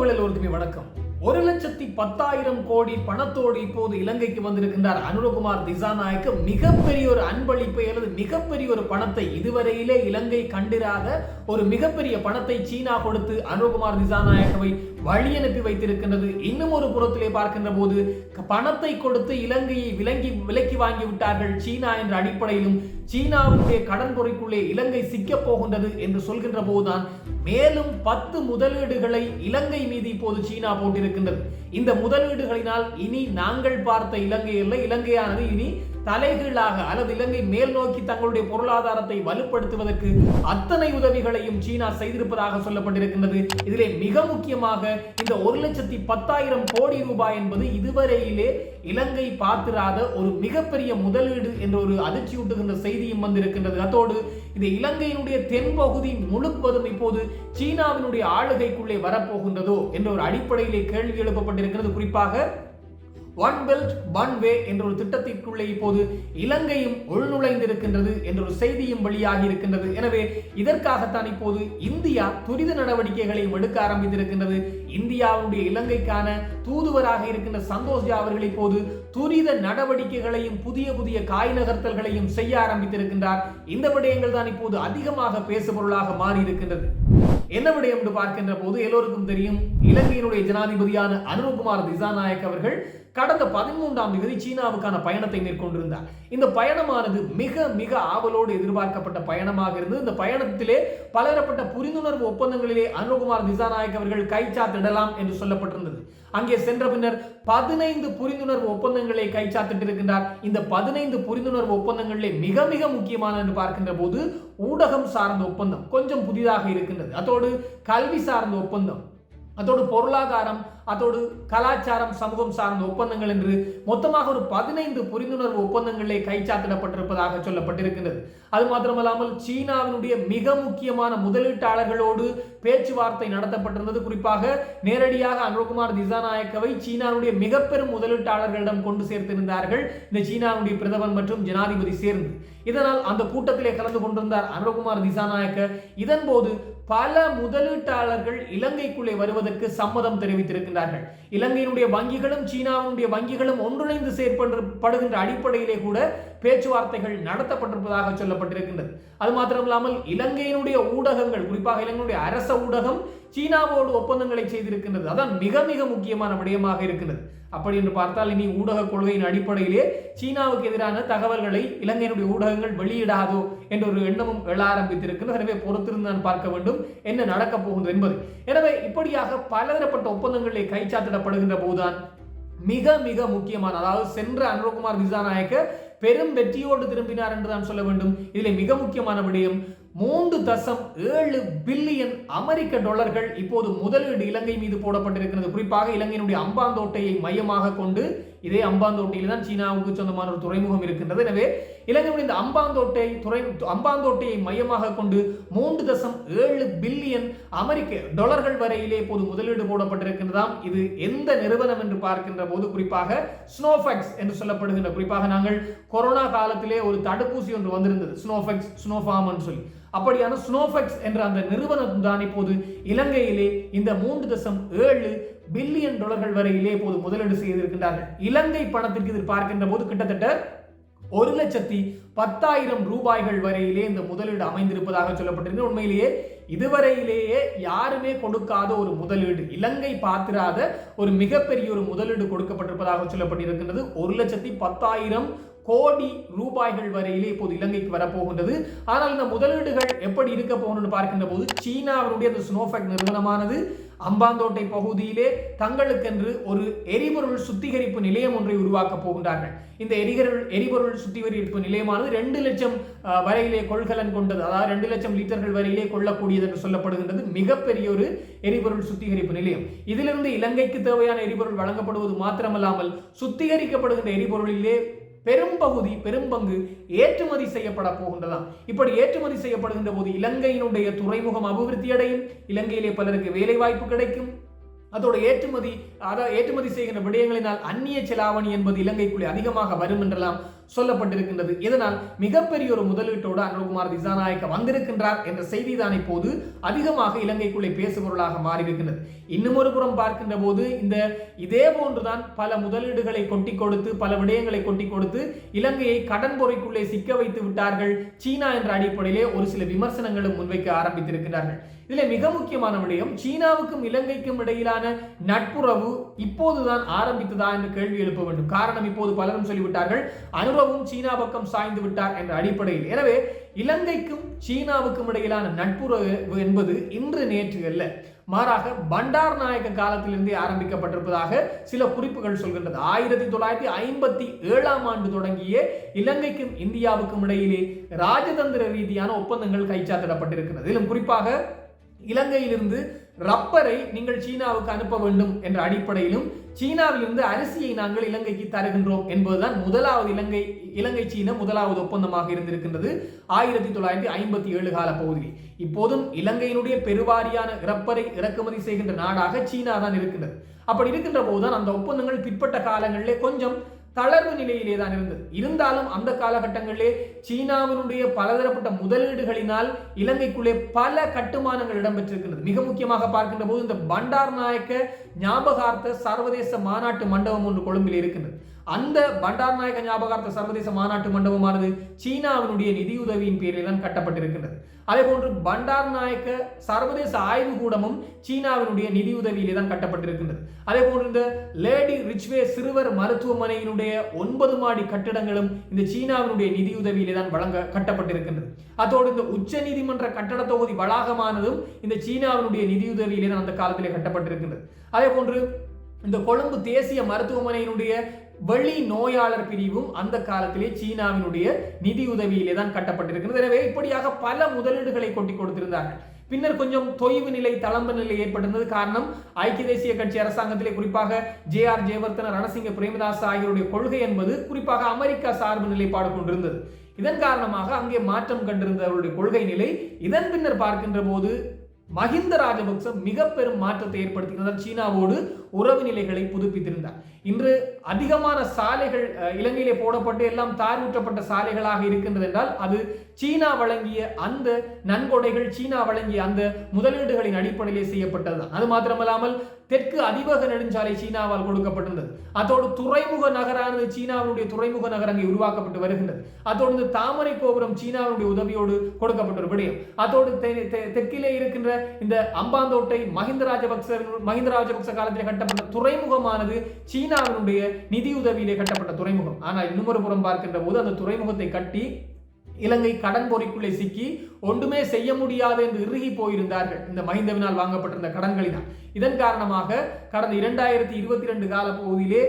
உறவுகள் எல்லோருக்குமே வணக்கம். ஒரு லட்சத்தி பத்தாயிரம் கோடி பணத்தோடு இப்போது இலங்கைக்கு வந்திருக்கின்றார் அனுரகுமார் திசாநாயக்கு. மிகப்பெரிய ஒரு அன்பளிப்பை அல்லது மிகப்பெரிய ஒரு பணத்தை இதுவரையிலே இலங்கை கண்டிராத ஒரு மிகப்பெரிய பணத்தை சீனா கொடுத்து அனுரகுமார் திசாநாயக்கவை வழி அனுப்பி வைத்திருக்கின்றது. இன்னும் ஒரு புறத்திலே பார்க்கின்ற போது பணத்தை கொடுத்து இலங்கையை விலங்கி விலக்கி வாங்கி விட்டார்கள் சீனா என்ற அடிப்படையிலும். சீனாவுடைய கடன் குறைக்குள்ளே இலங்கை சிக்கப் போகின்றது என்று சொல்கின்ற போதுதான் மேலும் பத்து முதலீடுகளை இலங்கை மீது இப்போது சீனா போட்டிருக்கின்றது. இந்த முதலீடுகளினால் இனி நாங்கள் பார்த்த இலங்கை இல்லை இலங்கையானது இனி தலைகீழாக அல்லது இலங்கை மேல் நோக்கி தங்களுடைய பொருளாதாரத்தை வலுப்படுத்துவதற்கு அத்தனை உதவிகளையும் சீனா செய்திருப்பதாக சொல்லப்பட்டிருக்கின்றது. இதிலே மிக முக்கியமாக இந்த ஒரு லட்சத்தி பத்தாயிரம் கோடி ரூபாய் என்பது இதுவரையிலே இலங்கை பார்த்திராத ஒரு மிகப்பெரிய முதலீடு என்ற ஒரு அதிர்ச்சியூட்டுகின்ற செய்தியும் வந்திருக்கின்றது. அத்தோடு இந்த இலங்கையினுடைய தென்பகுதி முழுவதும் இப்போது சீனாவினுடைய ஆளுகைக்குள்ளே வரப்போகின்றதோ என்ற ஒரு அடிப்படையிலே கேள்வி எழுப்பப்பட்டிருக்கிறது. குறிப்பாக ஒன் பெல்ட் ஒன் வே என்ற ஒரு திட்டத்திற்குள்ளே இப்போது இலங்கையும் உள்நுழைந்திருக்கின்றது என்ற ஒரு செய்தியும் வெளியாகி இருக்கின்றது. எனவே இதற்காகத்தான் இப்போது இந்தியா துரித நடவடிக்கைகளையும் எடுக்க ஆரம்பித்திருக்கின்றது. இந்தியாவுடைய இலங்கைக்கான தூதுவராக இருக்கின்ற சந்தோஷ் ஜா அவர்கள் இப்போது துரித நடவடிக்கைகளையும் புதிய புதிய காய் நகர்த்தல்களையும் செய்ய ஆரம்பித்திருக்கின்றார். இந்த விடயங்கள் தான் இப்போது அதிகமாக பேசுபொருளாக மாறி இருக்கின்றது என்ன விடயம் என்று பார்க்கின்ற போது எல்லோருக்கும் தெரியும் இலங்கையினுடைய ஜனாதிபதியான அனுர்குமார் திசாநாயக் அவர்கள் கடந்த பதிமூன்றாம் தேதி சீனாவுக்கான பயணத்தை மேற்கொண்டிருந்தார். இந்த பயணமானது மிக மிக ஆவலோடு எதிர்பார்க்கப்பட்ட பயணமாக இருந்தது. இந்த பயணத்திலே பலதரப்பட்ட புரிந்துணர்வு ஒப்பந்தங்களிலே அனுகுமார் திசாநாயக் அவர்கள் கைச்சாத்திடலாம் என்று சொல்லப்பட்டிருந்தது. அங்கே சென்ற பின்னர் பதினைந்து புரிந்துணர்வு ஒப்பந்தங்களை கைச்சாத்திட்டிருக்கின்றார் இந்த பதினைந்து புரிந்துணர்வு ஒப்பந்தங்களிலே மிக மிக முக்கியமான என்று பார்க்கின்ற போது ஊடகம் சார்ந்த ஒப்பந்தம் கொஞ்சம் புதிதாக இருக்கின்றது. அதோடு கல்வி சார்ந்த ஒப்பந்தம் அதோடு பொருளாதாரம் அதோடு கலாச்சாரம் சமூகம் சார்ந்த ஒப்பந்தங்கள் என்று மொத்தமாக ஒரு பதினைந்து புரிந்துணர்வு ஒப்பந்தங்களே கைச்சாத்திடப்பட்டிருப்பதாக சொல்லப்பட்டிருக்கின்றது. அது மாத்திரமல்லாமல் சீனாவினுடைய மிக முக்கியமான முதலீட்டாளர்களோடு பேச்சுவார்த்தை நடத்தப்பட்டிருந்தது. குறிப்பாக நேரடியாக அனுகுமார் திசாநாயக்கவை சீனாவுடைய மிக பெரும் முதலீட்டாளர்களிடம் கொண்டு சேர்த்திருந்தார்கள். இந்த சீனாவுடைய பிரதமர் மற்றும் ஜனாதிபதி சேர்ந்து. இதனால் அந்த கூட்டத்திலே கலந்து கொண்டிருந்தார் அனுகுமார் திசாநாயக்க. இதன் போது பல முதலீட்டாளர்கள் இலங்கைக்குள்ளே வருவதற்கு சம்மதம் செயல்படுகின்றார்கள் இலங்கையினுடைய வங்கிகளும் சீனாவினுடைய வங்கிகளும் ஒன்றிணைந்து செயற்படுகின்ற அடிப்படையிலே கூட பேச்சுவார்த்தைகள் நடத்தப்பட்டிருப்பதாக சொல்லப்பட்டிருக்கின்றது. அது மாத்திரமில்லாமல் இலங்கையினுடைய ஊடகங்கள் குறிப்பாக இலங்கையினுடைய அரச ஊடகம் சீனாவோடு ஒப்பந்தங்களை செய்திருக்கின்றது. அதான் மிக மிக முக்கியமான விடயமாக இருக்கின்றது. அப்படி என்று பார்த்தால் இனி ஊடக கொள்கையின் அடிப்படையிலே சீனாவுக்கு எதிரான தகவல்களை இலங்கையினுடைய ஊடகங்கள் வெளியிடாதோ என்ற ஒரு எண்ணமும் எழ ஆரம்பித்திருக்கிறது எனவே பொறுத்திருந்து நான் பார்க்க வேண்டும். என்ன நடக்கப் போகிறது என்பது. எனவே இப்படியாக பலதரப்பட்ட ஒப்பந்தங்களிலே கைச்சாத்திடப்படுகின்ற போதுதான் மிக மிக முக்கியமான அதாவது சென்ற அனுரகுமார் திசாநாயக்க பெரும் வெற்றியோடு திரும்பினார் என்று தான் சொல்ல வேண்டும். இதில் மிக முக்கியமான விடயம் மூன்று தசம் ஏழு பில்லியன் அமெரிக்க டாலர்கள் இப்போது முதலீடு இலங்கை மீது போடப்பட்டிருக்கிறது. குறிப்பாக இலங்கையினுடைய அம்பாந்தோட்டையை மையமாக கொண்டு இதே அம்பாந்தோட்டையில் தான் சீனாவுக்கு சொந்தமான ஒரு துறைமுகம் இருக்கின்றது. எனவே இலங்கையுடைய இந்த அம்பாந்தோட்டை துறை அம்பாந்தோட்டையை மையமாக கொண்டு மூன்று தசம் ஏழு பில்லியன் அமெரிக்க டாலர்கள் வரையிலே போது முதலீடு போடப்பட்டிருக்கின்றதாம். இது எந்த நிறுவனம் என்று பார்க்கின்ற போது குறிப்பாக ஸ்னோஃபெக்ஸ் என்று சொல்லப்படுகின்ற குறிப்பாக நாங்கள் கொரோனா காலத்திலே ஒரு தடுப்பூசி ஒன்று வந்திருந்தது. ஸ்னோஃபெக்ஸ் ஸ்னோஃபார்ம் சொல்லி. அப்படியான ஸ்னோஃபெக்ஸ் என்ற அந்த நிறுவனம் தான் இப்போது இலங்கையிலே இந்த மூன்று தசம் ஏழு பில்லியன் டாலர்கள் வரையிலே இப்போது முதலீடு செய்திருக்கின்றார்கள். இலங்கை பணத்திற்கு இது பார்க்கின்ற போது கிட்டத்தட்ட ஒரு லட்சத்தி பத்தாயிரம் ரூபாய்கள் வரையிலே இந்த முதலீடு அமைந்திருப்பதாக சொல்லப்பட்டிருந்தது உண்மையிலேயே இதுவரையிலேயே யாருமே கொடுக்காத ஒரு முதலீடு இலங்கை பார்த்திராத ஒரு மிகப்பெரிய ஒரு முதலீடு கொடுக்கப்பட்டிருப்பதாக சொல்லப்பட்டிருக்கின்றது. ஒரு லட்சத்தி பத்தாயிரம் கோடி ரூபாய்கள் வரையிலே இப்போது இலங்கைக்கு வரப்போகின்றது. ஆனால் இந்த முதலீடுகள் எப்படி இருக்க போகணும்னு பார்க்கின்ற போது சீனாவினுடைய அந்த ஸ்னோஃபேக் நிறுவனமானது அம்பாந்தோட்டை பகுதியிலே தங்களுக்கென்று ஒரு எரிபொருள் சுத்திகரிப்பு நிலையம் ஒன்றை உருவாக்க போகின்றார்கள். இந்த எரிகருள் எரிபொருள் சுத்திகரிப்பு நிலையமானது ரெண்டு லட்சம் வரையிலே கொள்கலன் கொண்டது. அதாவது ரெண்டு லட்சம் லிட்டர்கள் வரையிலே கொள்ளக்கூடியது என்று சொல்லப்படுகின்றது. மிகப்பெரிய ஒரு எரிபொருள் சுத்திகரிப்பு நிலையம். இதிலிருந்து இலங்கைக்கு தேவையான எரிபொருள் வழங்கப்படுவது மாத்திரமல்லாமல் சுத்திகரிக்கப்படுகின்ற எரிபொருளிலே பெரும்பகுதி பெரும்பங்கு ஏற்றுமதி செய்யப்பட போகின்றதாம். இப்படி ஏற்றுமதி செய்யப்படுகின்ற போது இலங்கையினுடைய துறைமுகம் அபிவிருத்தி அடையும் இலங்கையிலே பலருக்கு வேலை வாய்ப்பு கிடைக்கும். அதோட ஏற்றுமதி அதாவது ஏற்றுமதி செய்கின்ற விடயங்களினால் அந்நிய செலாவணி என்பது இலங்கைக்குள்ளே அதிகமாக வரும் என்றெல்லாம் சொல்லப்பட்டிருக்கின்றது. இதனால் மிகப்பெரிய ஒரு முதலீட்டோடு அனுகுமார் திசாநாயக்க வந்திருக்கின்றார் என்ற செய்தி தான் இப்போது அதிகமாக இலங்கைக்குள்ளே பேசுபொருளாக மாறியிருக்கின்றது. இன்னும் ஒரு புறம் பார்க்கின்ற போது இந்த இதே போன்றுதான் பல முதலீடுகளை கொட்டி கொடுத்து பல விடயங்களை கொட்டி கொடுத்து இலங்கையை கடன் பொறைக்குள்ளே சிக்க வைத்து விட்டார்கள். சீனா என்ற அடிப்படையிலே ஒரு சில விமர்சனங்களும் முன்வைக்க ஆரம்பித்திருக்கிறார்கள் இதில் மிக முக்கியமான விடயம் சீனாவுக்கும் இலங்கைக்கும் இடையிலான நட்புறவு இப்போதுதான் ஆரம்பித்ததா என்று கேள்வி எழுப்ப வேண்டும். காரணம் இப்போது பலரும் சொல்லிவிட்டார்கள் அனுரவும் சீனா பக்கம் சாய்ந்து விட்டார் என்ற அடிப்படையில். எனவே இலங்கைக்கும் சீனாவுக்கும் இடையிலான நட்புறவு என்பது இன்று நேற்று அல்ல. மாறாக பண்டார் நாயக்க காலத்திலிருந்தே ஆரம்பிக்கப்பட்டிருப்பதாக சில குறிப்புகள் சொல்கின்றது ஆயிரத்தி தொள்ளாயிரத்தி ஐம்பத்தி ஏழாம் ஆண்டு தொடங்கிய இலங்கைக்கும் இந்தியாவுக்கும் இடையிலே ராஜதந்திர ரீதியான ஒப்பந்தங்கள் கைச்சாத்திடப்பட்டிருக்கிறது இதிலும் குறிப்பாக இலங்கையிலிருந்து ரப்பரை நீங்கள் சீனாவுக்கு அனுப்ப வேண்டும் என்ற அடிப்படையிலும் சீனாவிலிருந்து அரிசியை நாங்கள் இலங்கைக்கு தருகின்றோம் என்பதுதான் முதலாவது இலங்கை இலங்கை சீன முதலாவது ஒப்பந்தமாக இருந்திருக்கின்றது. ஆயிரத்தி தொள்ளாயிரத்தி ஐம்பத்தி ஏழு கால பகுதியில் இப்போதும் இலங்கையினுடைய பெருவாரியான ரப்பரை இறக்குமதி செய்கின்ற நாடாக சீனா தான் இருக்கின்றது. அப்படி இருக்கின்ற போதுதான் அந்த ஒப்பந்தங்கள் பிற்பட்ட காலங்களிலே கொஞ்சம் தளர்வு நிலையிலே தான் இருந்தது. இருந்தாலும் அந்த காலகட்டங்களிலே சீனாவினுடைய பலதரப்பட்ட முதலீடுகளினால் இலங்கைக்குள்ளே பல கட்டுமானங்கள் இடம்பெற்றிருக்கிறது மிக முக்கியமாக பார்க்கின்ற போது இந்த பண்டார் நாயக்க ஞாபகார்த்த சர்வதேச மாநாட்டு மண்டபம் ஒன்று கொழும்பில் இருக்கின்றது. அந்த பண்டார் நாயக்க ஞாபகார்த்த சர்வதேச மாநாட்டு மண்டபமானது சீனாவினுடைய நிதியுதவியின் பேரில் தான் கட்டப்பட்டிருக்கின்றது. அதே போன்று பண்டார் நாயக்க சர்வதேச ஆய்வு கூடமும் சீனாவினுடைய நிதியுதவியிலே தான் கட்டப்பட்டிருக்கின்றது. அதே போன்று இந்த லேடி ரிச்வே சிறுவர் மருத்துவமனையினுடைய ஒன்பது மாடி கட்டிடங்களும் இந்த சீனாவினுடைய நிதியுதவியிலே தான் வழங்க கட்டப்பட்டிருக்கின்றது. அதோடு இந்த உச்ச நீதிமன்ற கட்டட தொகுதி வளாகமானதும் இந்த சீனாவினுடைய நிதியுதவியிலே தான் அந்த காலத்திலே கட்டப்பட்டிருக்கின்றது. அதே போன்று இந்த கொழும்பு தேசிய மருத்துவமனையினுடைய வெளி நோயாளர் பிரிவும் அந்த காலத்திலே சீனாவினுடைய நிதி உதவியிலே தான் கட்டப்பட்டிருக்கிறது. எனவே இப்படியாக பல முதலீடுகளை கொட்டி கொடுத்திருந்தார்கள். பின்னர் கொஞ்சம் தொய்வு நிலை தளம்பு நிலை ஏற்பட்டிருந்தது. காரணம் ஐக்கிய தேசிய கட்சி அரசாங்கத்திலே குறிப்பாக ஜே ஆர் ஜெயவர்த்தன ரணசிங்க பிரேமதாஸ் ஆகியோருடைய கொள்கை என்பது குறிப்பாக அமெரிக்கா சார்பு நிலைப்பாடு கொண்டிருந்தது. இதன் காரணமாக அங்கே மாற்றம் கண்டிருந்த அவருடைய கொள்கை நிலை இதன் பின்னர் பார்க்கின்ற போது மஹிந்த ராஜபக்ச மிக பெரும் மாற்றத்தை ஏற்படுத்துகிறார் சீனாவோடு உறவு நிலைகளை புதுப்பித்திருந்தார். இன்று அதிகமான சாலைகள் இலங்கையிலே போடப்பட்டு எல்லாம் தார்வுற்றப்பட்ட சாலைகளாக இருக்கின்றது என்றால் அது சீனா வழங்கிய அந்த நன்கொடைகள் சீனா வழங்கிய அந்த முதலீடுகளின் அடிப்படையிலே செய்யப்பட்டதுதான் அது மாத்திரமல்லாமல் தெற்கு அதிவக நெடுஞ்சாலை சீனாவால் கொடுக்கப்பட்டிருந்தது. அதோடு துறைமுக நகரானது சீனாவினுடைய துறைமுக நகர் அங்கே உருவாக்கப்பட்டு வருகின்றது. அதோடு தாமரை கோபுரம் சீனாவினுடைய உதவியோடு கொடுக்கப்பட்ட ஒரு விடயம். அதோடு தெற்கிலே இருக்கின்ற இந்த அம்பாந்தோட்டை மஹிந்த ராஜபக்ச மஹிந்த ராஜபக்ச காலத்தில் கட்டப்பட்ட துறைமுகமானது சீனாவினுடைய நிதியுதவியிலே கட்டப்பட்ட துறைமுகம். ஆனால் இன்னொரு புறம் பார்க்கின்ற போது அந்த துறைமுகத்தை கட்டி இலங்கை கடன் பொறிக்குள்ளே சிக்கி ஒன்றுமே செய்ய முடியாது என்று இறுகி போயிருந்தார்கள். இந்த மஹிந்தவினால் வாங்கப்பட்டிருந்த கடன்களினால். இதன் காரணமாக கடந்த இரண்டாயிரத்தி இருபத்தி ரெண்டு கால பகுதியிலே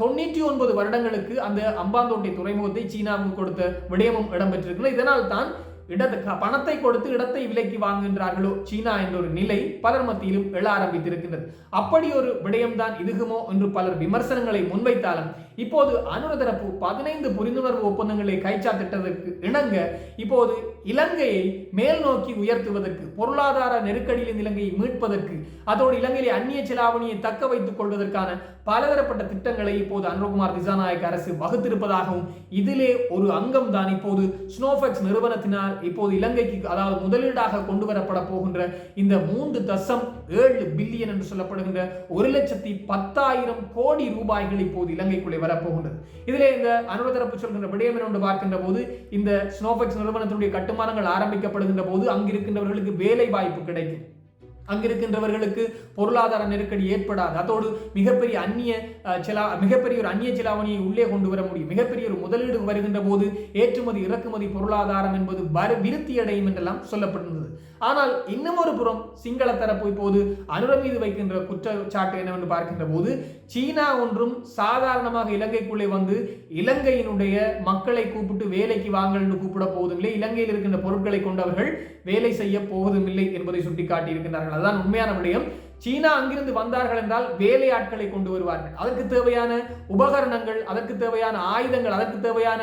தொண்ணூற்றி ஒன்பது வருடங்களுக்கு அந்த அம்பாந்தோட்டை துறைமுகத்தை சீனாவுக்கு கொடுத்த விடயமும் இடம்பெற்றிருக்கிறது இதனால் தான் இடத்தை பணத்தை கொடுத்து இடத்தை விலைக்கு வாங்குகின்றார்களோ? சீனா என்ற ஒரு நிலை பலர் மத்தியிலும் எழ ஆரம்பித்திருக்கின்றது. அப்படி ஒரு விடயம்தான் இதுகுமோ என்று பலர் விமர்சனங்களை முன்வைத்தாலும் இப்போது அனுர தரப்பு பதினைந்து புரிந்துணர்வு ஒப்பந்தங்களை கைச்சாத்திட்டதற்கு இணங்க இப்போது இலங்கையை மேல் நோக்கி உயர்த்துவதற்கு பொருளாதார நெருக்கடியில் இலங்கையை மீட்பதற்கு அதோடு இலங்கையிலே அந்நிய செலாவணியை தக்க வைத்துக் கொள்வதற்கான பலதரப்பட்ட திட்டங்களை இப்போது அனுரகுமார் திசாநாயக் அரசு வகுத்திருப்பதாகவும் இதிலே ஒரு அங்கம் தான் இப்போது ஸ்னோஃபெக்ஸ் நிறுவனத்தினால் இப்போது இலங்கைக்கு அதாவது முதலீடாக கொண்டு வரப்பட போகின்ற இந்த மூன்று தசம் ஏழு பில்லியன் என்று சொல்லப்படுகின்ற ஒரு லட்சத்தி பத்தாயிரம் கோடி ரூபாய்கள் இப்போது இலங்கைக்குள்ளே வரப்போகின்றது. இதிலே இந்த அனுரதரப்பு சொல்கின்ற விடயம் என்று பார்க்கின்ற போது இந்த ஸ்னோஃபெக்ஸ் நிறுவனத்தினுடைய கட்டுமானங்கள் ஆரம்பிக்கப்படுகின்ற போது அங்கிருக்கின்றவர்களுக்கு வேலை வாய்ப்பு கிடைக்கும். அங்கிருக்கின்றவர்களுக்கு பொருளாதார நெருக்கடி ஏற்படாது. அதோடு மிகப்பெரிய அந்நிய செலா மிகப்பெரிய ஒரு அந்நிய செலாவணியை உள்ளே கொண்டு வர முடியும். மிகப்பெரிய ஒரு முதலீடு வருகின்ற போது ஏற்றுமதி இறக்குமதி பொருளாதாரம் என்பது விருத்தி அடையும் என்றெல்லாம் சொல்லப்பட்டிருந்தது. ஆனால் இன்னும் ஒரு புறம் சிங்கள தரப்பு இப்போது அனுர மீது வைக்கின்ற குற்றச்சாட்டு என்னவென்று பார்க்கின்ற போது சீனா ஒன்றும் சாதாரணமாக இலங்கைக்குள்ளே வந்து இலங்கையினுடைய மக்களை கூப்பிட்டு வேலைக்கு வாங்கல் என்று கூப்பிட போவதில்லை இலங்கையில் இருக்கின்ற பொருட்களை கொண்டு அவர்கள் வேலை செய்ய போவதுமில்லை என்பதை சுட்டிக்காட்டி இருக்கின்றார்கள் அதுதான் உண்மையான விடயம். சீனா அங்கிருந்து வந்தார்கள் என்றால் வேலையாட்களை கொண்டு வருவார்கள். அதற்கு தேவையான உபகரணங்கள் அதற்கு தேவையான ஆயுதங்கள் அதற்கு தேவையான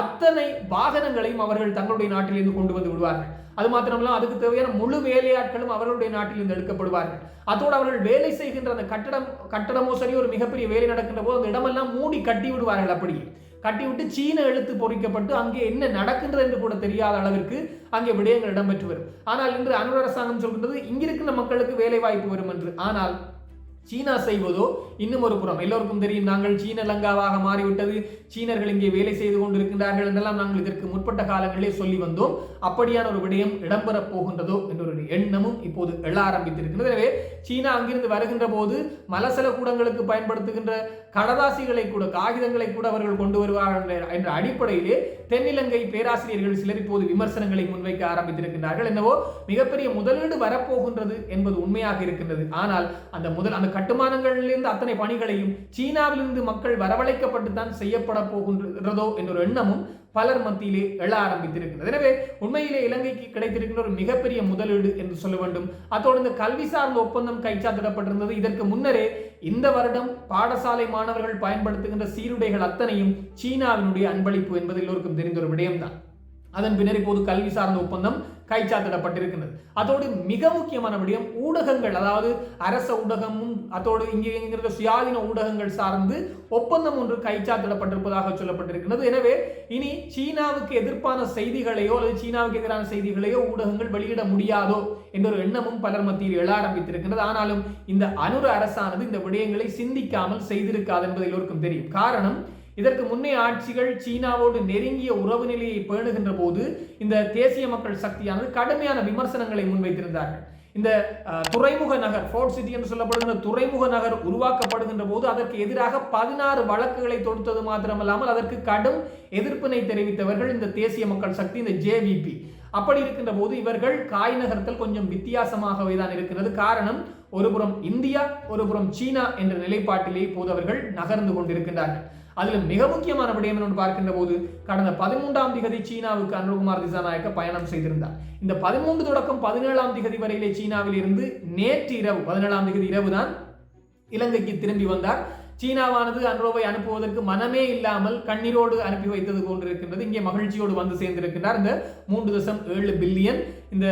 அத்தனை வாகனங்களையும் அவர்கள் தங்களுடைய நாட்டிலிருந்து கொண்டு வந்து விடுவார்கள். அது மாத்திரமல்ல அதுக்கு தேவையான முழு வேலையாட்களும் அவர்களுடைய நாட்டிலிருந்து எடுக்கப்படுவார்கள். அதோடு அவர்கள் வேலை செய்கின்ற அந்த கட்டடம் கட்டடமோ சரி ஒரு மிகப்பெரிய வேலை நடக்கின்ற போது அந்த இடமெல்லாம் மூடி கட்டி விடுவார்கள் அப்படியே. கட்டிவிட்டு சீன எழுத்து பொறிக்கப்பட்டு அங்கே என்ன நடக்கின்றது என்று கூட தெரியாத அளவிற்கு அங்கே விடயங்கள் இடம்பெற்று வரும். ஆனால் இன்று அனுர அரசாங்கம் சொல்கின்றது இங்கிருக்கின்ற மக்களுக்கு வேலை வாய்ப்பு வரும் என்று. ஆனால் சீனா செய்வதோ இன்னும் ஒரு புறம். எல்லோருக்கும் தெரியும் நாங்கள் சீன லங்காவாக மாறிவிட்டது. சீனர்கள் இங்கே வேலை செய்து கொண்டிருக்கின்றார்கள் என்றெல்லாம் நாங்கள் இதற்கு முற்பட்ட காலங்களிலே சொல்லி வந்தோம். அப்படியான ஒரு விடயம் இடம்பெறப் போகின்றதோ என்ற ஒரு எண்ணமும் இப்போது எழ ஆரம்பித்திருக்கிறது. எனவே சீனா அங்கிருந்து வருகின்ற போது மலசல கூடங்களுக்கு பயன்படுத்துகின்ற கடதாசிகளை கூட காகிதங்களை கூட அவர்கள் கொண்டு வருவார்கள் என்ற அடிப்படையிலே தென்னிலங்கை பேராசிரியர்கள் சிலர் இப்போது விமர்சனங்களை முன்வைக்க ஆரம்பித்திருக்கின்றார்கள். என்னவோ மிகப்பெரிய முதலீடு வரப்போகின்றது என்பது உண்மையாக இருக்கின்றது. ஆனால் அந்த முதல் அந்த கட்டுமானங்களிலிருந்து அத்தனை பணிகளையும் சீனாவிலிருந்து மக்கள் வரவழைக்கப்பட்டு தான் செய்யப்பட போகின்றதோ என்ற ஒரு எண்ணமும் பலர் மத்தியிலே எழ ஆரம்பித்திருக்கிறது எனவே உண்மையிலே இலங்கைக்கு கிடைத்திருக்கின்ற ஒரு மிகப்பெரிய முதலீடு என்று சொல்ல வேண்டும். அத்தோடு இந்த கல்வி சார்ந்த ஒப்பந்தம் கைச்சாத்திடப்பட்டிருந்தது. இதற்கு முன்னரே இந்த வருடம் பாடசாலை மாணவர்கள் பயன்படுத்துகின்ற சீருடைகள் அத்தனையும் சீனாவினுடைய அன்பளிப்பு என்பது எல்லோருக்கும் தெரிந்த ஒரு விடயம்தான். அதன் பின்னர் இப்போது கல்வி சார்ந்த ஒப்பந்தம் கைச்சாத்திடப்பட்டிருக்கிறது அதோடு மிக முக்கியமான விடயம் ஊடகங்கள் அதாவது அரச ஊடகமும் அதோடு இங்கே இருக்கிற சுயாதீன ஊடகங்கள் சார்ந்து ஒப்பந்தம் ஒன்று கைச்சாத்திடப்பட்டிருப்பதாக சொல்லப்பட்டிருக்கிறது எனவே இனி சீனாவுக்கு எதிர்ப்பான செய்திகளையோ அல்லது சீனாவுக்கு எதிரான செய்திகளையோ ஊடகங்கள் வெளியிட முடியாதோ என்ற ஒரு எண்ணமும் பலர் மத்தியில் எழ ஆரம்பித்திருக்கிறது ஆனாலும் இந்த அனுர அரசானது இந்த விடயங்களை சிந்திக்காமல் செய்திருக்காது என்பது எல்லோருக்கும் தெரியும். காரணம் இதற்கு முன்னே ஆட்சிகள் சீனாவோடு நெருங்கிய உறவு நிலையை பேணுகின்ற போது இந்த தேசிய மக்கள் சக்தியானது கடுமையான விமர்சனங்களை முன்வைத்திருந்தார்கள். இந்த துறைமுக நகர் ஃபோர்ட் சிட்டி என்று சொல்லப்படுகின்ற துறைமுக நகர் உருவாக்கப்படுகின்ற போது அதற்கு எதிராக பதினாறு வழக்குகளை தொடுத்தது மாத்திரமல்லாமல் அதற்கு கடும் எதிர்ப்பினை தெரிவித்தவர்கள் இந்த தேசிய மக்கள் சக்தி இந்த ஜேவிபி அப்படி இருக்கின்ற போது இவர்கள் காய் நகரத்தில் கொஞ்சம் வித்தியாசமாகவே தான் இருக்கிறது. காரணம் ஒருபுறம் இந்தியா ஒருபுறம் சீனா என்ற நிலைப்பாட்டிலே போதவர்கள் அவர்கள் நகர்ந்து கொண்டிருக்கின்றார்கள். அதில் மிக முக்கியமான விடயம் என்று பார்க்கின்ற போது கடந்த பதிமூன்றாம் திகதி சீனாவுக்கு அனுகுமார் திசாநாயக்க பயணம் செய்திருந்தார். இந்த பதிமூன்று தொடக்கம் பதினேழாம் திகதி வரையிலே சீனாவில் இருந்து நேற்று இரவு பதினேழாம் திகதி இரவு தான் இலங்கைக்கு திரும்பி வந்தார். சீனாவானது அன்ரோவை அனுப்புவதற்கு மனமே இல்லாமல் கண்ணீரோடு அனுப்பி வைத்தது போன்றிருக்கின்றது. இங்கே மகிழ்ச்சியோடு வந்து சேர்ந்திருக்கின்றார். இந்த மூன்று தசம் ஏழு பில்லியன். இந்த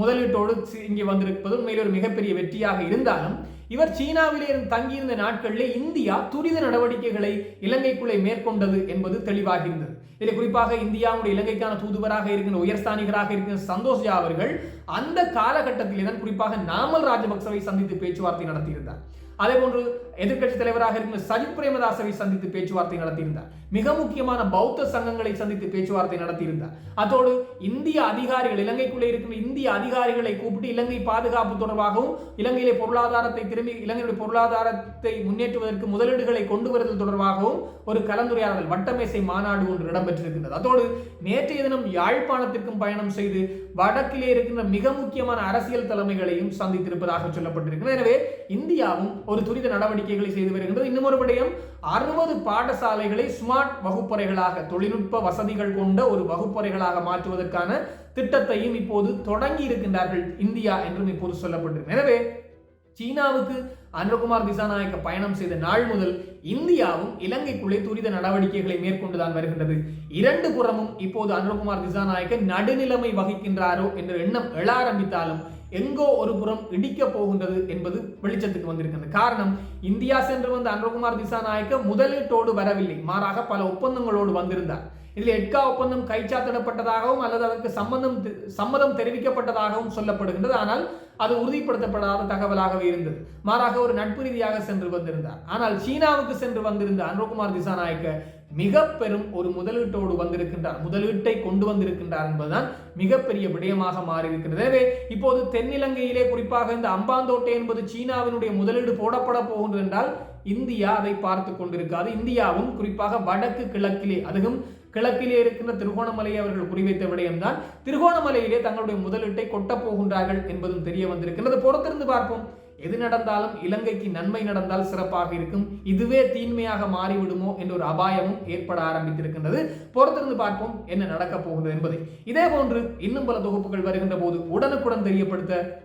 முதலீட்டோடு இங்கே வந்திருப்பது உண்மையில் ஒரு மிகப்பெரிய வெற்றியாக இருந்தாலும் இவர் சீனாவிலே தங்கியிருந்த நாட்களிலே இந்தியா துரித நடவடிக்கைகளை இலங்கைக்குள்ளே மேற்கொண்டது என்பது தெளிவாக இருந்தது இதில் குறிப்பாக இந்தியாவுடைய இலங்கைக்கான தூதுவராக இருக்கின்ற உயர்ஸ்தானிகராக இருக்கின்ற சந்தோஷ் அவர்கள் அந்த காலகட்டத்திலே தான் குறிப்பாக நாமல் ராஜபக்சவை சந்தித்து பேச்சுவார்த்தை நடத்தியிருந்தார். அதே போன்று எதிர்கட்சி தலைவராக இருக்கிற சஜித் பிரேமதாசவை சந்தித்து பேச்சுவார்த்தை நடத்தியிருந்தார். மிக முக்கியமான பௌத்த சங்கங்களை சந்தித்து பேச்சுவார்த்தை நடத்தியிருந்தார். அதோடு இந்திய அதிகாரிகள் இலங்கைக்குள்ளே இருக்கிற இந்திய அதிகாரிகளை கூப்பிட்டு இலங்கை பாதுகாப்பு தொடர்பாகவும் இலங்கையிலே பொருளாதாரத்தை திரும்பி இலங்கையுடைய பொருளாதாரத்தை முன்னேற்றுவதற்கு முதலீடுகளை கொண்டு வருவது தொடர்பாகவும் ஒரு கலந்துரையாடல் வட்டமேசை மாநாடு ஒன்று இடம்பெற்றிருக்கின்றது. அதோடு நேற்றைய தினம் யாழ்ப்பாணத்திற்கும் பயணம் செய்து வடக்கிலே இருக்கின்ற மிக முக்கியமான அரசியல் தலைமைகளையும் சந்தித்திருப்பதாக சொல்லப்பட்டிருக்கிறது. எனவே இந்தியாவும் ஒரு துரித நடவடிக்கை நடவடிக்கைகளை செய்து வருகின்றது. இன்னும் ஒரு விடயம் அறுபது பாடசாலைகளை ஸ்மார்ட் வகுப்பறைகளாக தொழில்நுட்ப வசதிகள் கொண்ட ஒரு வகுப்பறைகளாக மாற்றுவதற்கான திட்டத்தையும் இப்போது தொடங்கி இருக்கின்றார்கள் இந்தியா என்றும் இப்போது சொல்லப்பட்டிருக்கு. எனவே சீனாவுக்கு அனுகுமார் திசாநாயக்க பயணம் செய்த நாள் முதல் இந்தியாவும் இலங்கைக்குள்ளே துரித நடவடிக்கைகளை மேற்கொண்டுதான் வருகின்றது. இரண்டு புறமும் இப்போது அனுகுமார் திசாநாயக்க நடுநிலைமை வகிக்கின்றாரோ என்ற எண்ணம் எழ ஆரம்பித்தாலும் எங்கோ ஒரு புறம் இடிக்க போகின்றது என்பது வெளிச்சத்துக்கு வந்திருக்கிறது காரணம் இந்தியா சென்று வந்த அனுகுமார் திசாநாயக்க முதலீட்டோடு வரவில்லை. மாறாக பல ஒப்பந்தங்களோடு வந்திருந்தார். இதில் எட்கா ஒப்பந்தம் கைச்சாத்திடப்பட்டதாகவும் அல்லது அதற்கு சம்மந்தம் சம்மதம் தெரிவிக்கப்பட்டதாகவும் சொல்லப்படுகின்றது. ஆனால் அது உறுதிப்படுத்தப்படாத தகவலாகவே இருந்தது. மாறாக ஒரு நட்பு ரீதியாக சென்று வந்திருந்தார். ஆனால் சீனாவுக்கு சென்று வந்திருந்த அனுகுமார் திசாநாயக்க மிக பெரும் ஒரு முதலீட்டோடு வந்திருக்கின்றார். முதலீட்டை கொண்டு வந்திருக்கின்றார் என்பதுதான் மிகப்பெரிய விடயமாக மாறியிருக்கிறது. எனவே இப்போது தென்னிலங்கையிலே குறிப்பாக இந்த அம்பாந்தோட்டை என்பது சீனாவினுடைய முதலீடு போடப்பட போகின்றது என்றால் இந்தியா அதை பார்த்து கொண்டிருக்காது. இந்தியாவும் குறிப்பாக வடக்கு கிழக்கிலே அதுவும் கிழக்கிலே இருக்கின்ற திருகோணமலையை அவர்கள் குறிவைத்த விடயம்தான். திருகோணமலையிலே தங்களுடைய முதலீட்டை கொட்டப் போகின்றார்கள் என்பதும் தெரிய வந்திருக்கின்றது. பொறுத்திருந்து பார்ப்போம். எது நடந்தாலும் இலங்கைக்கு நன்மை நடந்தால் சிறப்பாக இருக்கும். இதுவே தீன்மையாக மாறிவிடுமோ என்ற ஒரு அபாயமும் ஏற்பட ஆரம்பித்திருக்கின்றது. பொறுத்திருந்து பார்ப்போம் என்ன நடக்கப் போகிறது என்பதை. இதே போன்று இன்னும் பல தொகுப்புகள் வருகின்ற போது உடனுக்குடன் தெரியப்படுத்த